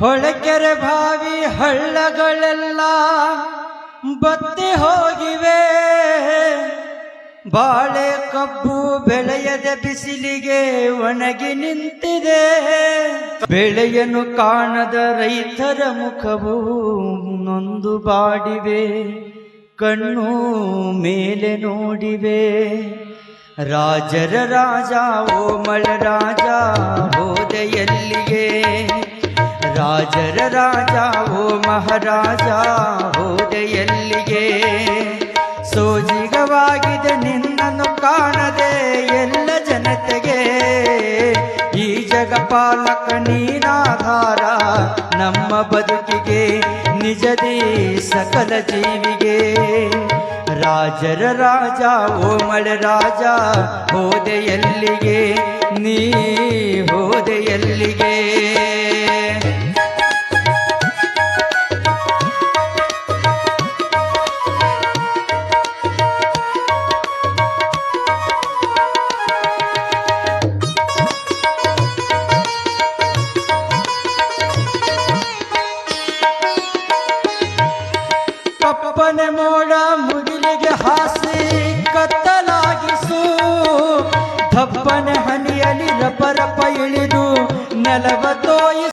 ಹೊಳಕೆರೆ ಬಾವಿ ಹಳ್ಳಗಳೆಲ್ಲ ಬತ್ತಿ ಹೋಗಿವೆ. ಬಾಳೆ ಕಬ್ಬು ಬೆಳೆಯದ ಬಿಸಿಲಿಗೆ ಒಣಗಿ ನಿಂತಿದೆ. ಬೆಳೆಯನ್ನು ಕಾಣದ ರೈತರ ಮುಖವು ನೊಂದು ಬಾಡಿವೆ. ಕಣ್ಣು ಮೇಲೆ ನೋಡಿವೆ. ರಾಜರ ರಾಜ, ಓ ರಾಜ ಹೋದೆ ಎಲ್ಲಿಗೆ ರಾಜರ ರಾಜ, ಓ ಮಹಾರಾಜ ಹೋದೆ ಎಲ್ಲಿಗೆ ಸೋಜಿಗವಾಗಿದೆ ನಿನ್ನನ್ನು ಕಾಣದೆ ಎಲ್ಲ ಜನತೆಗೆ. ಈ ಜಗಪಾಲಕ ನೀನಾಧಾರ, ನಮ್ಮ ಬದುಕಿಗೆ ನಿಜದಿ ಸಕಲ ಜೀವಿಗೆ. ರಾಜರ ರಾಜ, ಓ ಮಳೆ ರಾಜ ಹೋದೆ ಎಲ್ಲಿಗೆ ನೀ ಕಪ್ಪನೆ ಮೋಡ ಮುಗಿಲಿಗೆ ಹಾಸಿ ಕತ್ತಲಾಗಿಸು. ದಪ್ಪನೆ ಹನಿಯಲಿ ರಪ ರಪ ಇಳಿದು ನೆಲವ ತೋರಿಸು